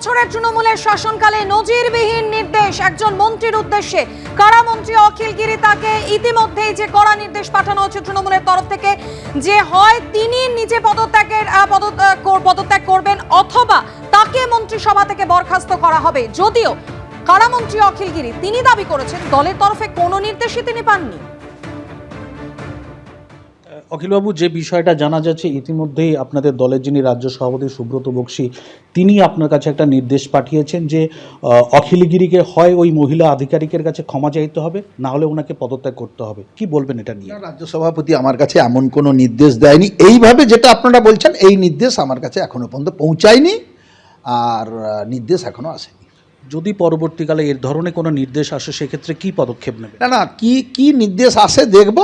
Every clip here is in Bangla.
বছরের তৃণমূলের শাসনকালে নজিরবিহীন নির্দেশ একজন মন্ত্রীর উদ্দেশ্যে। কারামন্ত্রী অখিল গিরি তাকে ইতিমধ্যেই যে কড়া নির্দেশ পাঠানো হচ্ছে তৃণমূলের তরফ থেকে, যে হয় তিনি নিজে পদত্যাগের পদত্যাগ করবেন অথবা তাকে মন্ত্রিসভা থেকে বরখাস্ত করা হবে। যদিও কারামন্ত্রী অখিল গিরি, তিনি দাবি করেছেন দলের তরফে কোনো নির্দেশই তিনি পাননি। অখিলবাবু যে বিষয়টা জানা যাচ্ছে ইতিমধ্যেই আপনাদের দলের যিনি রাজ্য সভাপতি সুব্রত বক্সী তিনি আপনার কাছে একটা নির্দেশ পাঠিয়েছেন যে অখিলগিরিকে হয় ওই মহিলা আধিকারিকের কাছে ক্ষমা চাইতে হবে না হলে ওনাকে পদত্যাগ করতে হবে। কি বলবেন এটা নিয়ে? রাজ্য সভাপতি আমার কাছে এমন কোনো নির্দেশ দেয়নি। এইভাবে যেটা আপনারা বলছেন এই নির্দেশ আমার কাছে এখনও পর্যন্ত পৌঁছায়নি আর নির্দেশ এখনও আসেনি। যদি পরবর্তীকালে এর ধরনের কোনো নির্দেশ আসে সেক্ষেত্রে কি পদক্ষেপ নেবে না না কি কি নির্দেশ আসে দেখব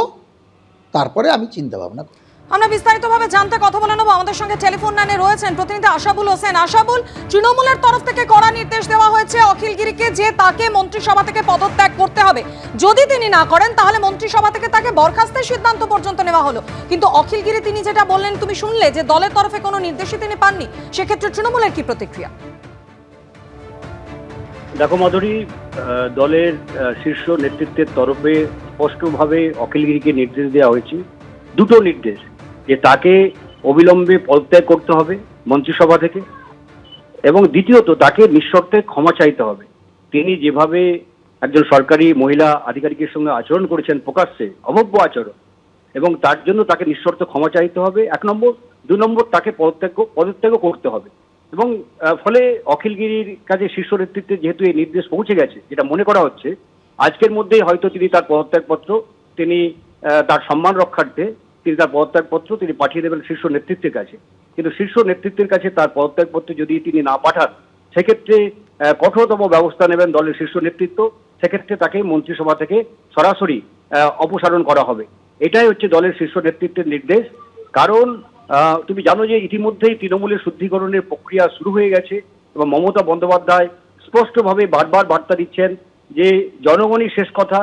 তারপরে আমি চিন্তা ভাবনা করব। আমরা বিস্তারিতভাবে জানতে কথা বলে নেব। আমাদের সঙ্গে টেলিফোন লাইনে রয়েছেন প্রতিনিধি আশাবুল হোসেন। আশাবুল তৃণমূলের তরফ থেকে কড়া নির্দেশ দেওয়া হয়েছে অখিল গিরিকে যে তাকে মন্ত্রিসভা থেকে পদত্যাগ করতে হবে। যদি তিনি না করেন তাহলে মন্ত্রিসভা থেকে তাকে বরখাস্তের সিদ্ধান্ত পর্যন্ত নেওয়া হলো। কিন্তু অখিল গিরি তিনি যেটা বললেন তুমি শুনলে যে দলের তরফে কোনো নির্দেশই তিনি পাননি। সেক্ষেত্রে তৃণমূলের কি প্রতিক্রিয়া? দেখো মাধুরী দলের শীর্ষ নেতৃত্বের তরফে স্পষ্টভাবে অখিলগিরিকে নির্দেশ দেওয়া হয়েছে। দুটো নির্দেশ, যে তাকে অবিলম্বে পদত্যাগ করতে হবে মন্ত্রিসভা থেকে এবং দ্বিতীয়ত তাকে নিঃশর্তে ক্ষমা চাইতে হবে। তিনি যেভাবে একজন সরকারি মহিলা আধিকারিকের সঙ্গে আচরণ করেছেন প্রকাশ্যে, অভব্য আচরণ, এবং তার জন্য তাকে নিঃশর্ত ক্ষমা চাইতে হবে। এক নম্বর। দু নম্বর, তাকে পদত্যাগ পদত্যাগও করতে হবে। এবং ফলে অখিলগিরির কাছে শীর্ষ নেতৃত্বে যেহেতু এই নির্দেশ পৌঁছে গেছে, যেটা মনে করা হচ্ছে আজকের মধ্যেই হয়তো তিনি তার পদত্যাগপত্র, তিনি তার সম্মান রক্ষার্থে তিনি তার পদত্যাগপত্র তিনি পাঠিয়ে দেবেন শীর্ষ নেতৃত্বের কাছে। কিন্তু শীর্ষ নেতৃত্বের কাছে তার পদত্যাগপত্র যদি তিনি না পাঠান, সেক্ষেত্রে কঠোরতম ব্যবস্থা নেবেন দলের শীর্ষ নেতৃত্ব। সেক্ষেত্রে তাকে মন্ত্রিসভা থেকে সরাসরি অপসারণ করা হবে। এটাই হচ্ছে দলের শীর্ষ নেতৃত্বের নির্দেশ। কারণ তুমি জানো যে ইতিমধ্যেই তৃণমূলের শুদ্ধিকরণের প্রক্রিয়া শুরু হয়ে গেছে এবং মমতা বন্দ্যোপাধ্যায় স্পষ্টভাবে বারবার বার্তা দিচ্ছেন যে জনগণই শেষ কথা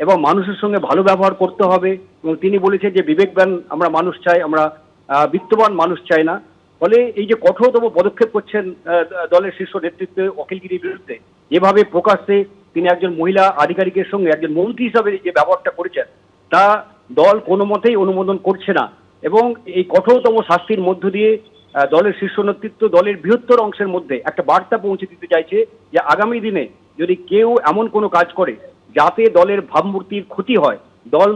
এবং মানুষের সঙ্গে ভালো ব্যবহার করতে হবে এবং তিনি বলেছেন যে বিবেকবান আমরা মানুষ চাই, আমরা বিত্তবান মানুষ চাই না। ফলে এই যে কঠোরতম পদক্ষেপ করছেন দলের শীর্ষ নেতৃত্বে অখিলগিরির বিরুদ্ধে, যেভাবে প্রকাশ্যে তিনি একজন মহিলা আধিকারিকের সঙ্গে একজন মন্ত্রী হিসাবে যে ব্যবহারটা করেছেন, তা দল কোনো মতেই অনুমোদন করছে না। এবং এই কঠোরতম শাস্তির মধ্য দিয়ে দলের শীর্ষ নেতৃত্ব দলের বৃহত্তর অংশের মধ্যে একটা বার্তা পৌঁছে দিতে চাইছে যে আগামী দিনে যদি কেউ এমন কোনো কাজ করে যাতে দলের ভাবমূর্তির ক্ষতি হয়, দল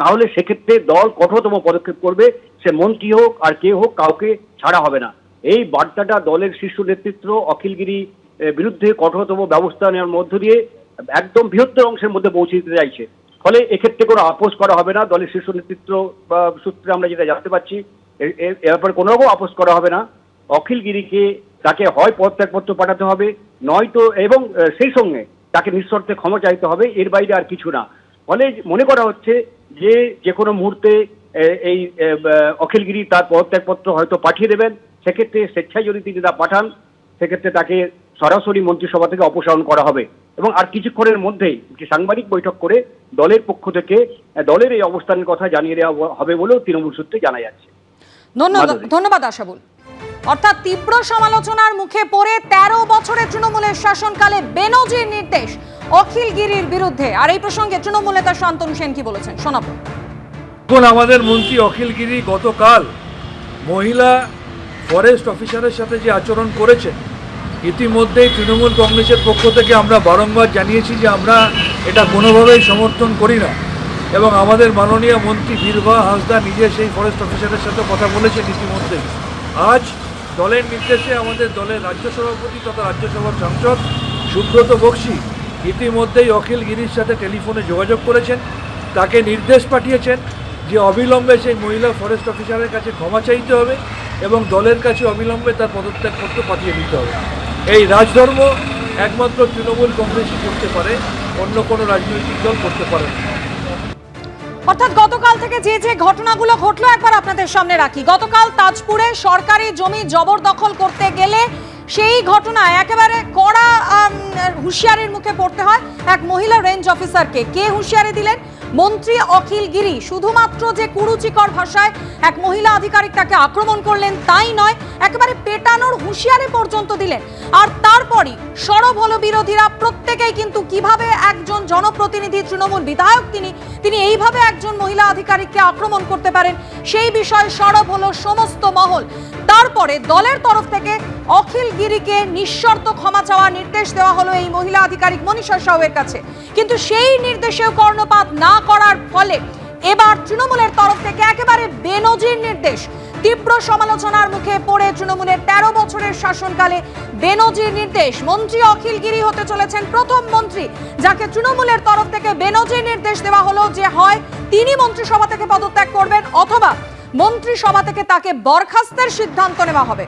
তাহলে সেক্ষেত্রে দল কঠোরতম পদক্ষেপ করবে, সে মন্ত্রী হোক আর কে হোক কাউকে ছাড়া হবে না। এই বার্তাটা দলের শীর্ষ নেতৃত্ব অখিলগিরি বিরুদ্ধে কঠোরতম ব্যবস্থা নেওয়ার মধ্য দিয়ে একদম বৃহত্তর অংশের মধ্যে পৌঁছে দিতে চাইছে। ফলে এক্ষেত্রে কোনো আপোষ করা হবে না দলের শীর্ষ নেতৃত্ব সূত্রে আমরা যেটা জানতে পারছি। এ- এ- এ ব্যাপারে কোনো রকম আপোষ করা হবে না। অখিলগিরিকে তাকে হয় পদত্যাগপত্র পাঠাতে হবে, নয়তো এবং সেই সঙ্গে তাকে নিঃশর্তে ক্ষমা চাইতে হবে, এর বাইরে আর কিছু না। ফলে মনে করা হচ্ছে যে যে কোনো মুহূর্তে এই অখিলগিরি তার পদত্যাগপত্র হয়তো পাঠিয়ে দেবেন। সেক্ষেত্রে স্বেচ্ছায় যদি তিনি তা পাঠান, সেক্ষেত্রে তাকে সরাসরি মন্ত্রিসভা থেকে অপসারণ করা হবে। এবং আর কিছুক্ষণের মধ্যেই একটি সাংবাদিক বৈঠক করে দলের পক্ষ থেকে দলের এই অবস্থানের কথা জানিয়ে দেওয়া হবে বলেও তৃণমূল সূত্রে জানা যাচ্ছে। ধন্যবাদ। ধন্যবাদ আশাবুল। অর্থাৎ তীব্র সমালোচনার মুখে পড়ে তেরো বছরের তৃণমূলের শাসনকালে বেনজির নির্দেশ অখিল গিরির বিরুদ্ধে। আর এই প্রসঙ্গে তৃণমূল নেতা শান্তনু সেন কি বলেছেন? শোনাবো। এখন আমাদের মন্ত্রী অখিল গিরি গতকাল মহিলা ফরেস্ট অফিসারের সাথে যে আচরণ করেছেন ইতিমধ্যেই তৃণমূল কংগ্রেসের পক্ষ থেকে আমরা বারংবার জানিয়েছি যে আমরা এটা কোনোভাবেই সমর্থন করি না। এবং আমাদের মাননীয় মন্ত্রী বীরভা হাসদা নিজে সেই ফরেস্ট অফিসারের সাথে কথা বলেছেন ইতিমধ্যেই। আজ দলের নির্দেশে আমাদের দলের রাজ্য সভাপতি তথা রাজ্যসভার সাংসদ সুব্রত বক্সি ইতিমধ্যেই অখিল গিরির সাথে টেলিফোনে যোগাযোগ করেছেন। তাকে নির্দেশ পাঠিয়েছেন যে অবিলম্বে সেই মহিলা ফরেস্ট অফিসারের কাছে ক্ষমা চাইতে হবে এবং দলের কাছে অবিলম্বে তার পদত্যাগপত্র পাঠিয়ে দিতে হবে। এই রাজধর্ম একমাত্র তৃণমূল কংগ্রেসই করতে পারে, অন্য কোনো রাজনৈতিক দল করতে পারে না। অর্থাৎ গতকাল থেকে যে যে ঘটনাগুলো ঘটলো একবার আপনাদের সামনে রাখি। গতকাল তাজপুরে সরকারি জমি জবরদখল করতে গেলে সেই ঘটনায় একেবারে কড়া হুঁশিয়ারির মুখে পড়তে হয় এক মহিলা রেঞ্জ অফিসারকে। কে হুঁশিয়ারি দিলেন? মন্ত্রী অখিল গিরি। শুধুমাত্র যে কুরুচিকর ভাষায় এক মহিলা আধিকারিক তাকে আক্রমণ করলেন তাই নয়, একেবারে পেটানোর হুঁশিয়ারি পর্যন্ত দিলেন। আর তারপরই সরব হলো বিরোধীরা, প্রত্যেকেই কিন্তু কীভাবে একজন জনপ্রতিনিধি তৃণমূল বিধায়ক তিনি তিনি এইভাবে একজন মহিলা আধিকারিককে আক্রমণ করতে পারেন, সেই বিষয়ে সরব হলো সমস্ত মহল। তারপরে দলের তরফ থেকে অখিল গিরিকে নিঃশর্ত ক্ষমা চাওয়ার নির্দেশ দেওয়া হলো এই মহিলা আধিকারিক মনীষা সাউয়ের কাছে। কিন্তু সেই নির্দেশেও কর্ণপাত না করার ফলে এবার তৃণমূলের তরফ থেকে একেবারে বেনজির নির্দেশ। তীব্র সমালোচনার মুখে পড়ে তৃণমূলের তেরো বছরের শাসনকালে বেনজির নির্দেশ। মন্ত্রী অখিল গিরি হতে চলেছেন প্রথম মন্ত্রী, যাকে তৃণমূলের তরফ থেকে বেনজির নির্দেশ দেওয়া হলো যে হয় তিনি মন্ত্রিসভা থেকে পদত্যাগ করবেন অথবা মন্ত্রিসভা থেকে তাকে বরখাস্তের সিদ্ধান্ত নেওয়া হবে।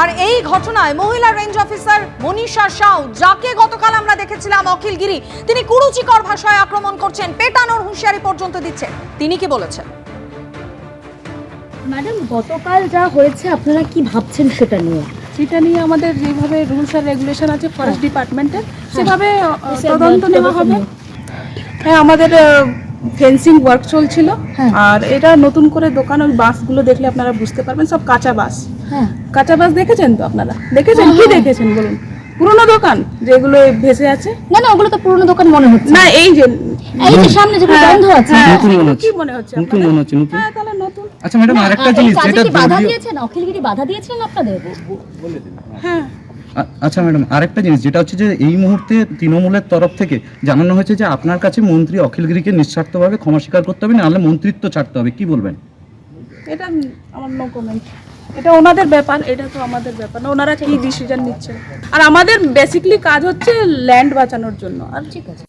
আর এই ঘটনায় মহিলা রেঞ্জ অফিসার মনীষা সাউ যাকে গতকাল আমরা দেখেছিলাম অখিল গিরি তিনি কুরুচিকর ভাষায় আক্রমণ করছেন। পেটানোর হুঁশিয়ারি পর্যন্ত দিচ্ছেন। তিনি কি বলেছেন? ম্যাডাম গতকাল যা হয়েছে আপনারা কি ভাবছেন সেটা নিয়ে? সেটা নিয়ে আমাদের যেভাবে রুলস আর রেগুলেশন আছে ফরেস্ট ডিপার্টমেন্টের সেভাবে আহ, তদন্ত নেওয়া হবে। হ্যাঁ আমাদের ফেন্সিং ওয়ার্ক চলছিল। হ্যাঁ। আর এটা নতুন করে দোকান ওই বাসগুলো দেখলে আপনারা বুঝতে পারবেন সব কাঁচা বাস। হ্যাঁ কাঁচা বাস দেখেছেন তো আপনারা? দেখেছেন? কি দেখেছেন বলুন? পুরনো দোকান যেগুলো ভেসে আছে? না না ওগুলো তো পুরনো দোকান মনে হচ্ছে। না এই যে এই যে সামনে যেগুলো হ্যাঁ, বন্ধ আছে। হ্যাঁ, নতুন মনে হচ্ছে। কি মনে হচ্ছে নতুন মনে হচ্ছে নতুন। হ্যাঁ তাহলে নতুন। আচ্ছা ম্যাডাম আরেকটা জিনিস যেটা বাধা দিয়েছেন? অখিলগিরি বাধা দিয়েছিলেন আপনাদের? হ্যাঁ। আচ্ছা ম্যাডাম আরেকটা জিনিস যেটা হচ্ছে যে এই মুহূর্তে তৃণমূলের তরফ থেকে জানানো হয়েছে যে আপনার কাছে মন্ত্রী অখিলগিরিকে নিঃস্বার্থভাবে ক্ষমা স্বীকার করতে হবে নাহলে মন্ত্রিত্ব ছাড়তে হবে। কি বলবেন? এটা আমার নো কমেন্ট এটা ওনাদের ব্যাপার, এটা তো আমাদের ব্যাপার না, ওনারা কি ডিসিশন নিচ্ছেন আর আমাদের বেসিকলি কাজ হচ্ছে ল্যান্ড বাঁচানোর জন্য। আর ঠিক আছে।